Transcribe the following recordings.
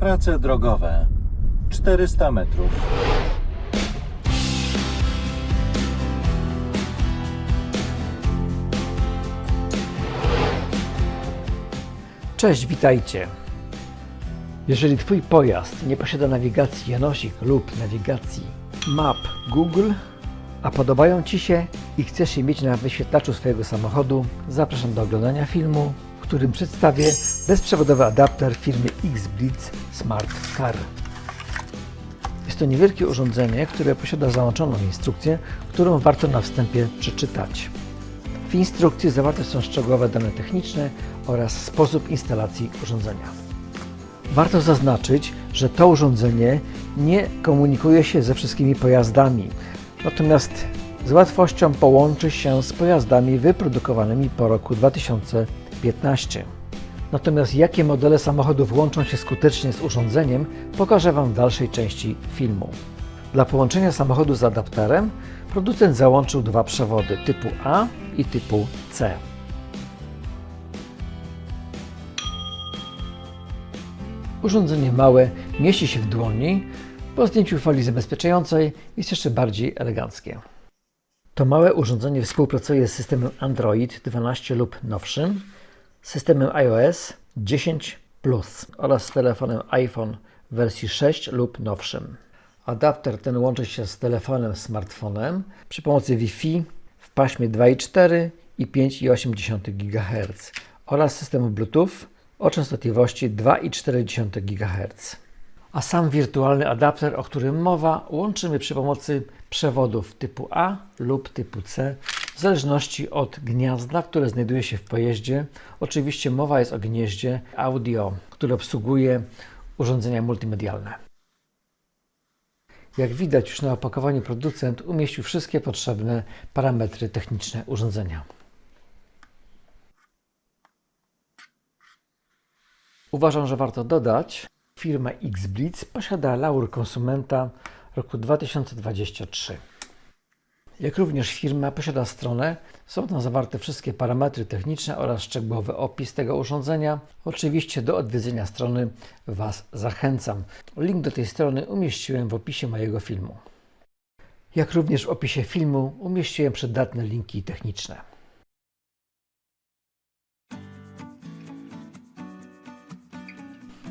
Prace drogowe 400 metrów. Cześć, witajcie. Jeżeli Twój pojazd nie posiada nawigacji Janosik lub nawigacji Map Google, a podobają Ci się i chcesz je mieć na wyświetlaczu swojego samochodu, zapraszam do oglądania filmu, którym przedstawię bezprzewodowy adapter firmy X-Blitz Smart Car. Jest to niewielkie urządzenie, które posiada załączoną instrukcję, którą warto na wstępie przeczytać. W instrukcji zawarte są szczegółowe dane techniczne oraz sposób instalacji urządzenia. Warto zaznaczyć, że to urządzenie nie komunikuje się ze wszystkimi pojazdami, natomiast z łatwością połączy się z pojazdami wyprodukowanymi po roku 2015. Natomiast jakie modele samochodów łączą się skutecznie z urządzeniem, pokażę Wam w dalszej części filmu. Dla połączenia samochodu z adapterem producent załączył dwa przewody typu A i typu C. Urządzenie małe mieści się w dłoni, po zdjęciu folii zabezpieczającej jest jeszcze bardziej eleganckie. To małe urządzenie współpracuje z systemem Android 12 lub nowszym, systemem iOS 10 Plus oraz telefonem iPhone wersji 6 lub nowszym. Adapter ten łączy się z telefonem smartfonem przy pomocy Wi-Fi w paśmie 2,4 i 5,8 GHz oraz systemu Bluetooth o częstotliwości 2,4 GHz. A sam wirtualny adapter, o którym mowa, łączymy przy pomocy przewodów typu A lub typu C, w zależności od gniazda, które znajduje się w pojeździe. Oczywiście mowa jest o gnieździe audio, które obsługuje urządzenia multimedialne. Jak widać już na opakowaniu producent umieścił wszystkie potrzebne parametry techniczne urządzenia. Uważam, że warto dodać, firma X-Blitz posiada laur konsumenta roku 2023. Jak również firma posiada stronę, są tam zawarte wszystkie parametry techniczne oraz szczegółowy opis tego urządzenia. Oczywiście do odwiedzenia strony Was zachęcam. Link do tej strony umieściłem w opisie mojego filmu. Jak również w opisie filmu umieściłem przydatne linki techniczne.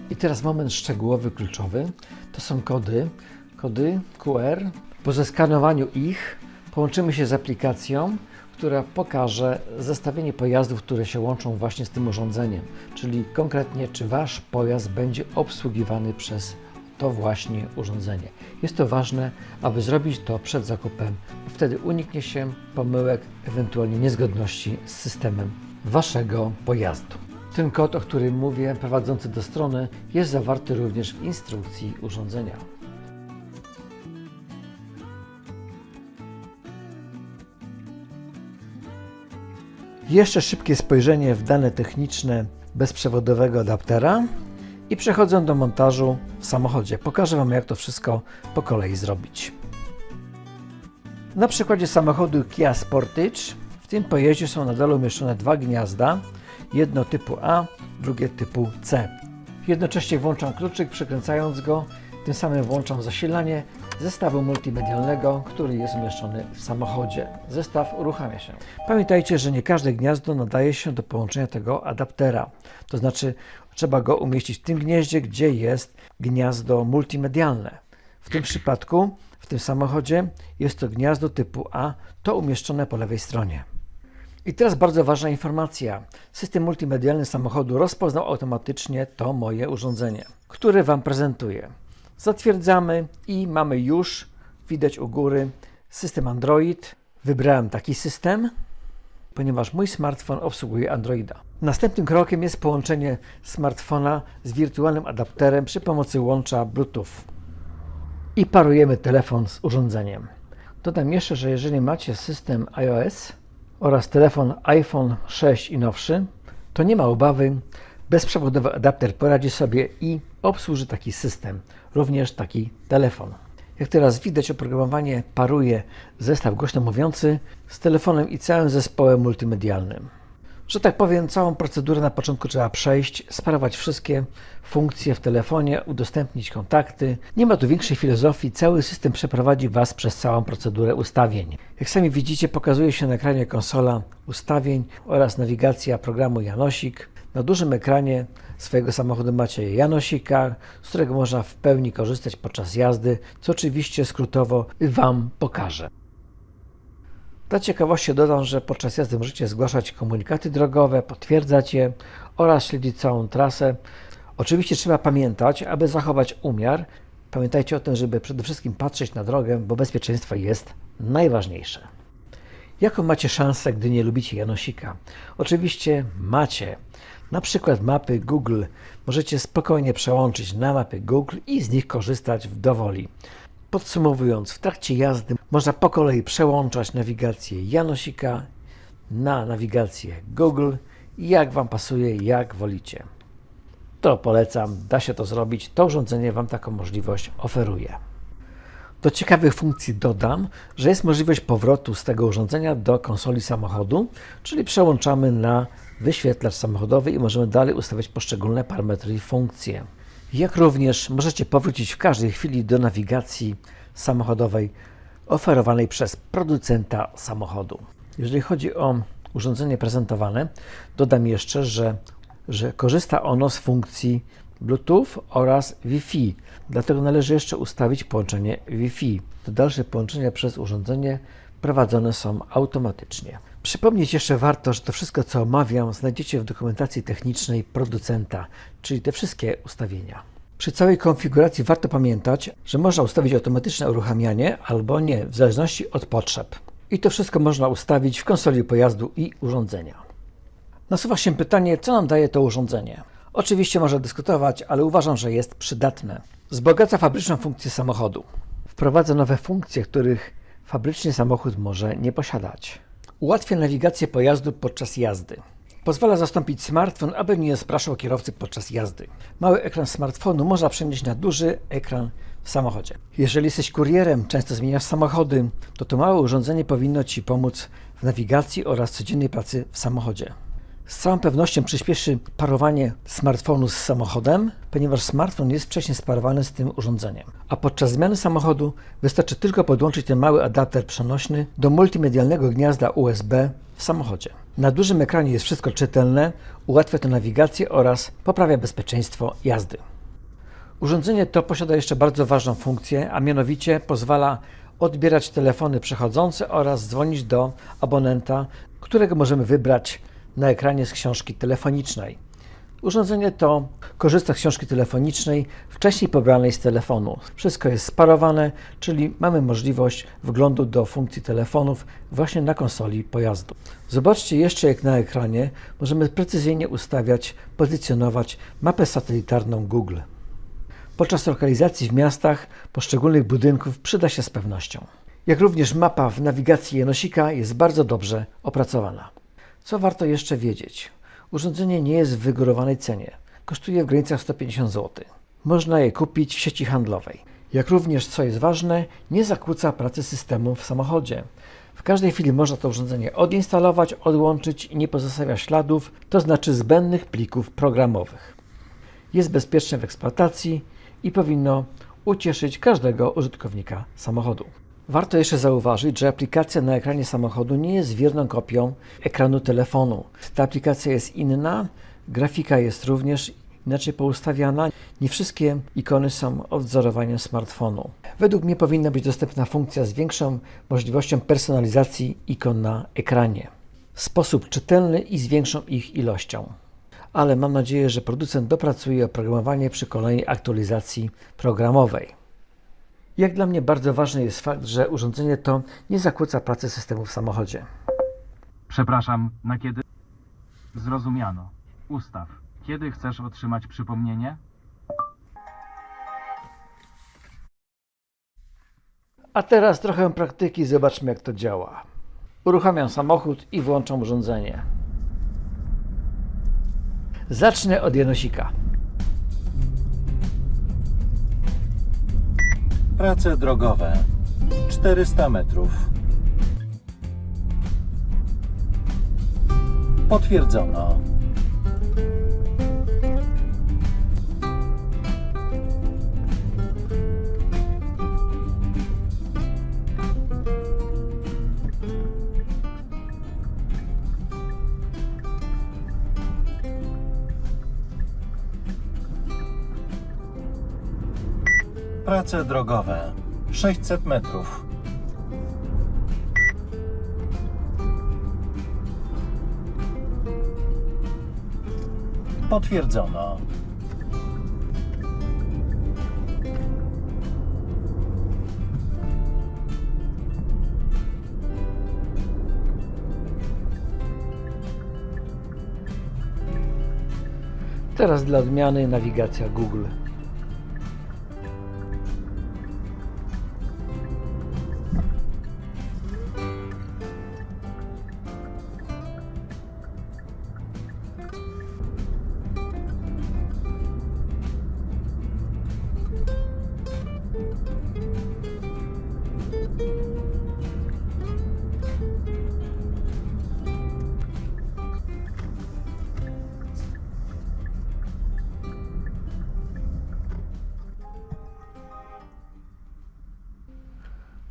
I teraz moment szczegółowy, kluczowy. To są kody, kody QR. Po zeskanowaniu ich połączymy się z aplikacją, która pokaże zestawienie pojazdów, które się łączą właśnie z tym urządzeniem, czyli konkretnie, czy Wasz pojazd będzie obsługiwany przez to właśnie urządzenie. Jest to ważne, aby zrobić to przed zakupem. Wtedy uniknie się pomyłek, ewentualnie niezgodności z systemem Waszego pojazdu. Ten kod, o którym mówię, prowadzący do strony, jest zawarty również w instrukcji urządzenia. Jeszcze szybkie spojrzenie w dane techniczne bezprzewodowego adaptera i przechodzę do montażu w samochodzie. Pokażę Wam, jak to wszystko po kolei zrobić. Na przykładzie samochodu Kia Sportage w tym pojeździe są nadal umieszczone dwa gniazda, jedno typu A, drugie typu C. Jednocześnie włączam kluczyk, przekręcając go, tym samym włączam zasilanie zestawu multimedialnego, który jest umieszczony w samochodzie. Zestaw uruchamia się. Pamiętajcie, że nie każde gniazdo nadaje się do połączenia tego adaptera. To znaczy trzeba go umieścić w tym gnieździe, gdzie jest gniazdo multimedialne. W tym przypadku, w tym samochodzie jest to gniazdo typu A, to umieszczone po lewej stronie. I teraz bardzo ważna informacja. System multimedialny samochodu rozpoznał automatycznie to moje urządzenie, które Wam prezentuję. Zatwierdzamy i mamy już, widać u góry, system Android. Wybrałem taki system, ponieważ mój smartfon obsługuje Androida. Następnym krokiem jest połączenie smartfona z wirtualnym adapterem przy pomocy łącza Bluetooth. I parujemy telefon z urządzeniem. Dodam jeszcze, że jeżeli macie system iOS oraz telefon iPhone 6 i nowszy, to nie ma obawy, bezprzewodowy adapter poradzi sobie i obsłuży taki system, również taki telefon. Jak teraz widać, oprogramowanie paruje zestaw głośno mówiący z telefonem i całym zespołem multimedialnym. Że tak powiem, całą procedurę na początku trzeba przejść, sparować wszystkie funkcje w telefonie, udostępnić kontakty. Nie ma tu większej filozofii, cały system przeprowadzi Was przez całą procedurę ustawień. Jak sami widzicie, pokazuje się na ekranie konsola ustawień oraz nawigacja programu Janosik. Na dużym ekranie swojego samochodu macie Janosika, z którego można w pełni korzystać podczas jazdy, co oczywiście skrótowo Wam pokażę. Dla ciekawości dodam, że podczas jazdy możecie zgłaszać komunikaty drogowe, potwierdzać je oraz śledzić całą trasę. Oczywiście trzeba pamiętać, aby zachować umiar. Pamiętajcie o tym, żeby przede wszystkim patrzeć na drogę, bo bezpieczeństwo jest najważniejsze. Jaką macie szansę, gdy nie lubicie Janosika? Oczywiście macie. Na przykład mapy Google możecie spokojnie przełączyć na mapy Google i z nich korzystać w dowoli. Podsumowując, w trakcie jazdy można po kolei przełączać nawigację Janosika na nawigację Google, jak Wam pasuje, jak wolicie. To polecam, da się to zrobić, to urządzenie Wam taką możliwość oferuje. Do ciekawych funkcji dodam, że jest możliwość powrotu z tego urządzenia do konsoli samochodu, czyli przełączamy na wyświetlacz samochodowy i możemy dalej ustawiać poszczególne parametry i funkcje. Jak również możecie powrócić w każdej chwili do nawigacji samochodowej oferowanej przez producenta samochodu. Jeżeli chodzi o urządzenie prezentowane, dodam jeszcze, że, że korzysta ono z funkcji Bluetooth oraz Wi-Fi. Dlatego należy jeszcze ustawić połączenie Wi-Fi. To dalsze połączenia przez urządzenie prowadzone są automatycznie. Przypomnieć jeszcze warto, że to wszystko, co omawiam, znajdziecie w dokumentacji technicznej producenta, czyli te wszystkie ustawienia. Przy całej konfiguracji warto pamiętać, że można ustawić automatyczne uruchamianie albo nie, w zależności od potrzeb. I to wszystko można ustawić w konsoli pojazdu i urządzenia. Nasuwa się pytanie, co nam daje to urządzenie? Oczywiście można dyskutować, ale uważam, że jest przydatne. Wzbogaca fabryczną funkcję samochodu. Wprowadza nowe funkcje, których fabrycznie samochód może nie posiadać. Ułatwia nawigację pojazdu podczas jazdy. Pozwala zastąpić smartfon, aby nie spraszał kierowcy podczas jazdy. Mały ekran smartfonu można przenieść na duży ekran w samochodzie. Jeżeli jesteś kurierem, często zmieniasz samochody, to to małe urządzenie powinno Ci pomóc w nawigacji oraz codziennej pracy w samochodzie. Z całą pewnością przyspieszy parowanie smartfonu z samochodem, ponieważ smartfon jest wcześniej sparowany z tym urządzeniem. A podczas zmiany samochodu wystarczy tylko podłączyć ten mały adapter przenośny do multimedialnego gniazda USB w samochodzie. Na dużym ekranie jest wszystko czytelne, ułatwia to nawigację oraz poprawia bezpieczeństwo jazdy. Urządzenie to posiada jeszcze bardzo ważną funkcję, a mianowicie pozwala odbierać telefony przechodzące oraz dzwonić do abonenta, którego możemy wybrać na ekranie z książki telefonicznej. Urządzenie to korzysta z książki telefonicznej wcześniej pobranej z telefonu. Wszystko jest sparowane, czyli mamy możliwość wglądu do funkcji telefonów właśnie na konsoli pojazdu. Zobaczcie jeszcze jak na ekranie możemy precyzyjnie ustawiać, pozycjonować mapę satelitarną Google. Podczas lokalizacji w miastach poszczególnych budynków przyda się z pewnością. Jak również mapa w nawigacji Janosika jest bardzo dobrze opracowana. Co warto jeszcze wiedzieć? Urządzenie nie jest w wygórowanej cenie. Kosztuje w granicach 150 zł. Można je kupić w sieci handlowej. Jak również, co jest ważne, nie zakłóca pracy systemu w samochodzie. W każdej chwili można to urządzenie odinstalować, odłączyć i nie pozostawia śladów, to znaczy zbędnych plików programowych. Jest bezpieczne w eksploatacji i powinno ucieszyć każdego użytkownika samochodu. Warto jeszcze zauważyć, że aplikacja na ekranie samochodu nie jest wierną kopią ekranu telefonu. Ta aplikacja jest inna, grafika jest również inaczej poustawiana. Nie wszystkie ikony są odwzorowaniem smartfonu. Według mnie powinna być dostępna funkcja z większą możliwością personalizacji ikon na ekranie. W sposób czytelny i z większą ich ilością. Ale mam nadzieję, że producent dopracuje oprogramowanie przy kolejnej aktualizacji programowej. Jak dla mnie bardzo ważny jest fakt, że urządzenie to nie zakłóca pracy systemu w samochodzie. Przepraszam, na kiedy? Zrozumiano. Ustaw. Kiedy chcesz otrzymać przypomnienie? A teraz trochę praktyki, zobaczmy jak to działa. Uruchamiam samochód i włączam urządzenie. Zacznę od Janosika. Prace drogowe 400 metrów. Potwierdzono. Prace drogowe 600 metrów. Potwierdzono. Teraz dla odmiany nawigacja Google.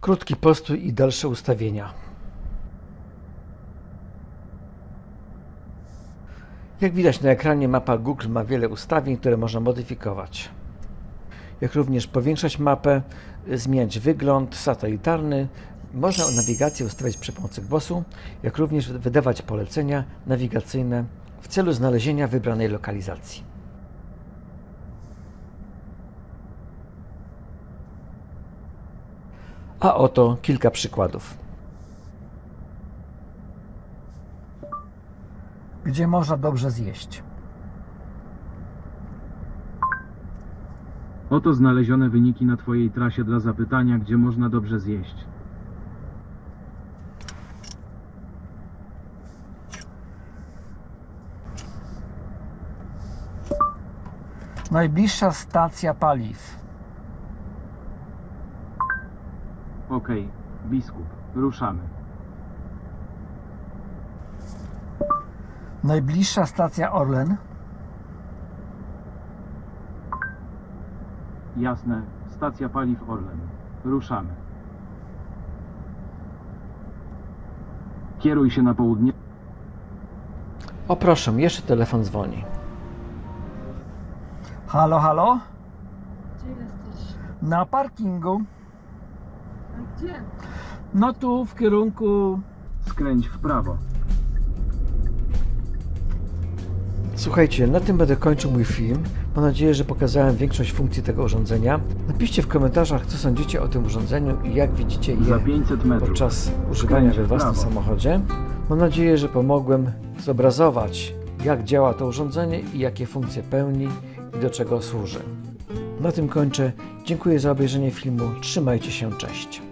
Krótki postój i dalsze ustawienia. Jak widać na ekranie mapa Google ma wiele ustawień, które można modyfikować. Jak również powiększać mapę, zmieniać wygląd satelitarny, można nawigację ustawiać przy pomocy głosu, jak również wydawać polecenia nawigacyjne w celu znalezienia wybranej lokalizacji. A oto kilka przykładów. Gdzie można dobrze zjeść? Oto znalezione wyniki na Twojej trasie dla zapytania, gdzie można dobrze zjeść. Najbliższa stacja paliw. Okej, biskup, ruszamy. Najbliższa stacja Orlen. Jasne, stacja paliw Orlen. Ruszamy. Kieruj się na południe. O proszę, jeszcze telefon dzwoni. Halo, halo? Gdzie jesteś? Na parkingu. Gdzie? No tu w kierunku. Skręć w prawo. Słuchajcie, na tym będę kończył mój film. Mam nadzieję, że pokazałem większość funkcji tego urządzenia. Napiszcie w komentarzach, co sądzicie o tym urządzeniu i jak widzicie je Za 500 metrów. podczas używania we w własnym prawo. samochodzie. Mam nadzieję, że pomogłem zobrazować, jak działa to urządzenie i jakie funkcje pełni i do czego służy. Na tym kończę. Dziękuję za obejrzenie filmu. Trzymajcie się, cześć.